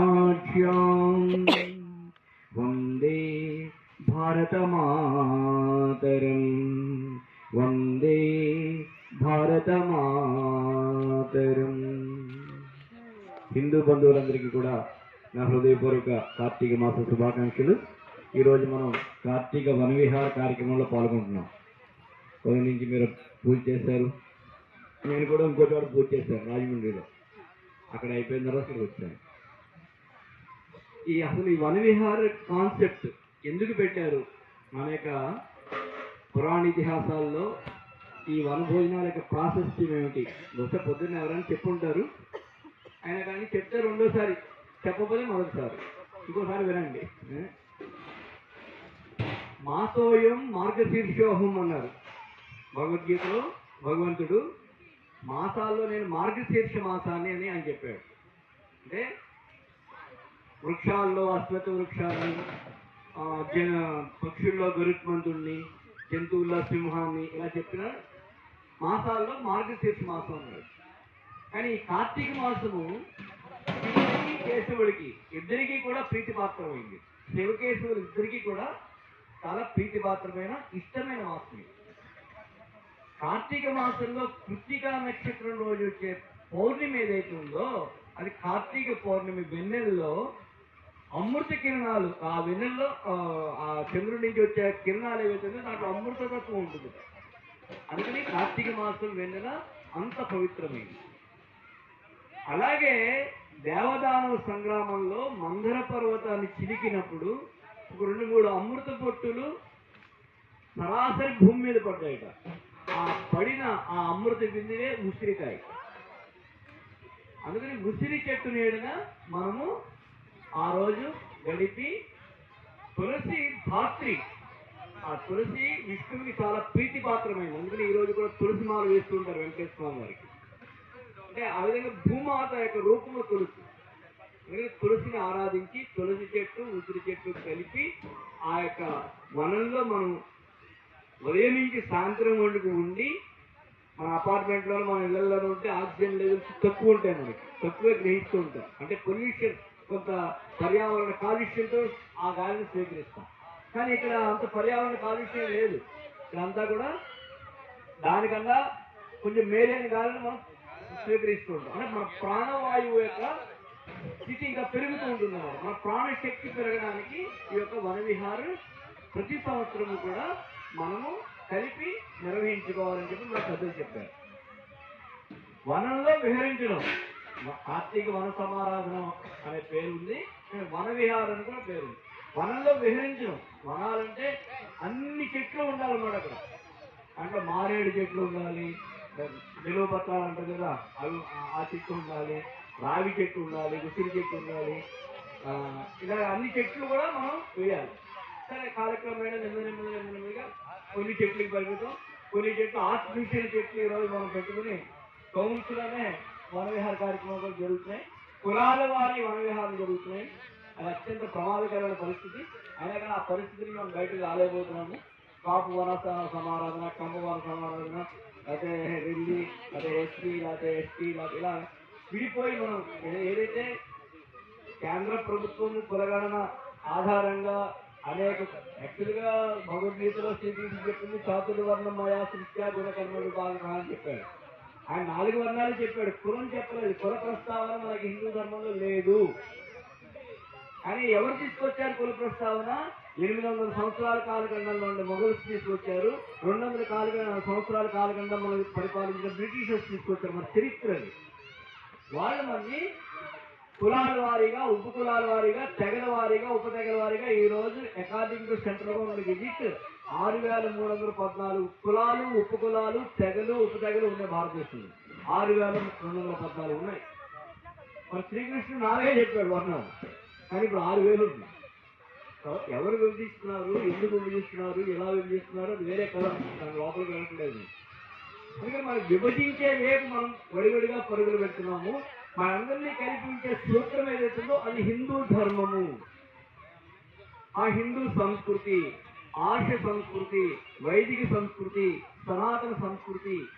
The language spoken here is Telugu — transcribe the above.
ऋषिरत्नाढ्याम् वन्दे भारतमातरम् वन्दे భారతమాతరం హిందూ బంధువులందరికీ కూడా నా హృదయపూర్వక కార్తీక మాస శుభాకాంక్షలు ఈరోజు మనం కార్తీక వనవిహార కార్యక్రమంలో పాల్గొంటున్నాం ఉదయం నుంచి మీరు పూజ చేశారు నేను కూడా ఇంకో చోట పూజ చేశాను రాజమండ్రిలో అక్కడ అయిపోయిన తర్వాత ఇక్కడికి వచ్చాను. ఈ అసలు ఈ వన విహార కాన్సెప్ట్ ఎందుకు పెట్టారు? మన యొక్క పురాణ ఇతిహాసాల్లో ఈ వన భోజనాల యొక్క ప్రాసెస్ ఏమిటి? బహుశా పొద్దున్న ఎవరైనా చెప్పుంటారు. ఆయన కానీ చెప్తే రెండోసారి చెప్పబోదే మొదటిసారి. ఇంకోసారి వినండి. మాసోయం మార్గశీర్షోహం అన్నారు. భగవద్గీతలో భగవంతుడు మాసాల్లో నేను మార్గశీర్ష మాసాన్ని అని ఆయన చెప్పాడు. అంటే వృక్షాల్లో అశ్వత వృక్షాన్ని జన పక్షుల్లో గరుత్మంతుణ్ణి జంతువుల్లో సింహాన్ని ఇలా చెప్పిన మాసాల్లో మార్గశీర్ష మాసం అన్నాడు. కానీ కార్తీక మాసము కేశవుడికి ఇద్దరికీ కూడా ప్రీతిపాత్రమైంది. శివకేశవులు ఇద్దరికీ కూడా చాలా ప్రీతిపాత్రమైన ఇష్టమైన మాసం ఇది. కార్తీక మాసంలో కృత్తికా నక్షత్రం రోజు వచ్చే పౌర్ణమి ఏదైతే ఉందో అది కార్తీక పౌర్ణమి వెన్నెల్లో అమృత కిరణాలు ఆ వెన్నెల్లో ఆ, చంద్రుడి నుంచి వచ్చే కిరణాలు ఏవైతే దాంట్లో అమృతతత్వం ఉంటుంది. అందుకని కార్తీక మాసం వెన్నెల అంత పవిత్రమైంది అలాగే దేవదానవ సంగ్రామంలో మందర పర్వతాన్ని చిలికినప్పుడు ఒక రెండు మూడు అమృత పొట్టులు సరాసరి భూమి మీద పడ్డాయట. ఆ పడిన ఆ అమృత బిందువే ఉసిరికాయ. అందుకని ఉసిరి చెట్టు నీడన మనము ఆ రోజు గడిపి తులసి ధాత్రి. ఆ తులసి విష్ణువుకి చాలా ప్రీతిపాత్రమైంది. అందుకని ఈ రోజు కూడా తులసి మాల వేస్తుంటారు వెంకటేశ్వర స్వామి వారికి అంటే ఆ విధంగా భూమాత యొక్క రూపంలో తులసి. అందుకని తులసిని ఆరాధించి తులసి చెట్టు ఉసిరి చెట్టు కలిపి ఆ యొక్క వనంలో మనం ఉదయం నుంచి సాయంత్రం వరకు ఉండి మన అపార్ట్మెంట్లో మన ఇళ్ళలో ఉంటే ఆక్సిజన్ లెవెల్స్ తక్కువ ఉంటాయి మనకి. తక్కువ గ్రహిస్తూ ఉంటాం. అంటే పొల్యూషన్ కొంత పర్యావరణ కాలుష్యంతో ఆ గాలిని స్వీకరిస్తాం. కానీ ఇక్కడ అంత పర్యావరణ కాలుష్యం లేదు. ఇక్కడ అంతా కూడా దానికన్నా కొంచెం మేలైన గాలిని మనం స్వీకరిస్తూ ఉంటాం. అంటే మన ప్రాణవాయువు యొక్క స్థితి ఇంకా పెరుగుతూ ఉంటుంది మన ప్రాణశక్తి పెరగడానికి ఈ యొక్క వన విహారం ప్రతి సంవత్సరము కూడా మనము కలిపి నిర్వహించుకోవాలని చెప్పి మన పెద్దలు చెప్పారు. వనంలో విహరించడం. కార్తీక వన సమారాధన అనే పేరు ఉంది వన విహారం అని కూడా పేరు ఉంది వనంలో విహరించడం. వనాలంటే అన్ని చెట్లు ఉండాలన్నమాట అక్కడ. అంటే మారేడు చెట్లు ఉండాలి నిలువ పత్రాలు అంటారు కదా అవి ఆ- చెట్లు ఉండాలి రావి చెట్టు ఉండాలి ఉసిరి చెట్టు ఉండాలి. ఇలా అన్ని చెట్లు కూడా మనం వేయాలి. సరే కాలక్రమేణా నెమ్మది నెమ్మది నెమ్మదిగా కొన్ని చెట్లకు పెరుగుతాం కొన్ని చెట్లు ఆర్టిఫిషియల్ చెట్లు ఈరోజు మనం పెట్టుకుని కౌన్సిలనే వనవిహార కార్యక్రమాలు జరుగుతున్నాయి. కులాల వారి వనవిహారాలు జరుగుతున్నాయి. అది అత్యంత ప్రమాదకరమైన పరిస్థితి. అయినా కానీ ఆ పరిస్థితిని మనం బయటకు రాలేకపోతున్నాము. కాపు వన సమారాధన కమ్మ వన సమారాధన లేకపోతే రెల్లి లేకపోతే ఎస్పీ లేకపోతే ఎస్టీ లేకపోతే ఇలా విడిపోయి మనం ఏదైతే కేంద్ర ప్రభుత్వం కులగణన ఆధారంగా అనేక యాక్చువల్గా భగవద్గీతలో శ్రీకృష్ణుడు చెప్పింది చాతుర్య వర్ణం మయా సృష్ట్యా గుణకర్మ విభాగం అని చెప్పాడు. ఆయన నాలుగు వర్ణాలు చెప్పాడు. కులం చెప్పలేదు. కుల ప్రస్తావన మనకి హిందూ ధర్మంలో లేదు. కానీ ఎవరు తీసుకొచ్చారు కుల ప్రస్తావన? ఎనిమిది వందల సంవత్సరాల కాలఖండంలో ఉండే మొఘల్స్ తీసుకొచ్చారు. రెండు వందల కాల సంవత్సరాల కాలఖండం మనం పరిపాలించిన బ్రిటిషర్స్ తీసుకొచ్చారు. మన చరిత్ర అది. వాళ్ళు మనని కులాల వారీగా ఉప కులాల వారీగా తెగల వారీగా ఉప తెగల వారీగా ఈ రోజు according to central government visit ఆరు వేల మూడు వందల పద్నాలుగు కులాలు ఉప కులాలు తెగలు ఉప తెగలు ఉన్నాయి భారతదేశంలో. ఆరు వేల రెండు వందల పద్నాలుగు ఉన్నాయి. మరి శ్రీకృష్ణుడు నాలుగే చెప్పాడు వర్ణాలు. కానీ ఇప్పుడు ఆరు వేలు ఉంది. ఎవరు విభజిస్తున్నారు ఎందుకు విభజిస్తున్నారు ఎలా విభజిస్తున్నారు అది వేరే కదా దాని లోపలికి వెళ్ళట్లేదు. అందుకని మనం విభజించే రేపు మనం వడివడిగా పరుగులు పెడుతున్నాము. మనందరినీ కల్పించే సూత్రం ఏదైతుందో అది హిందూ ధర్మము. ఆ హిందూ సంస్కృతి ఆర్ష సంస్కృతి వైదిక సంస్కృతి సనాతన సంస్కృతి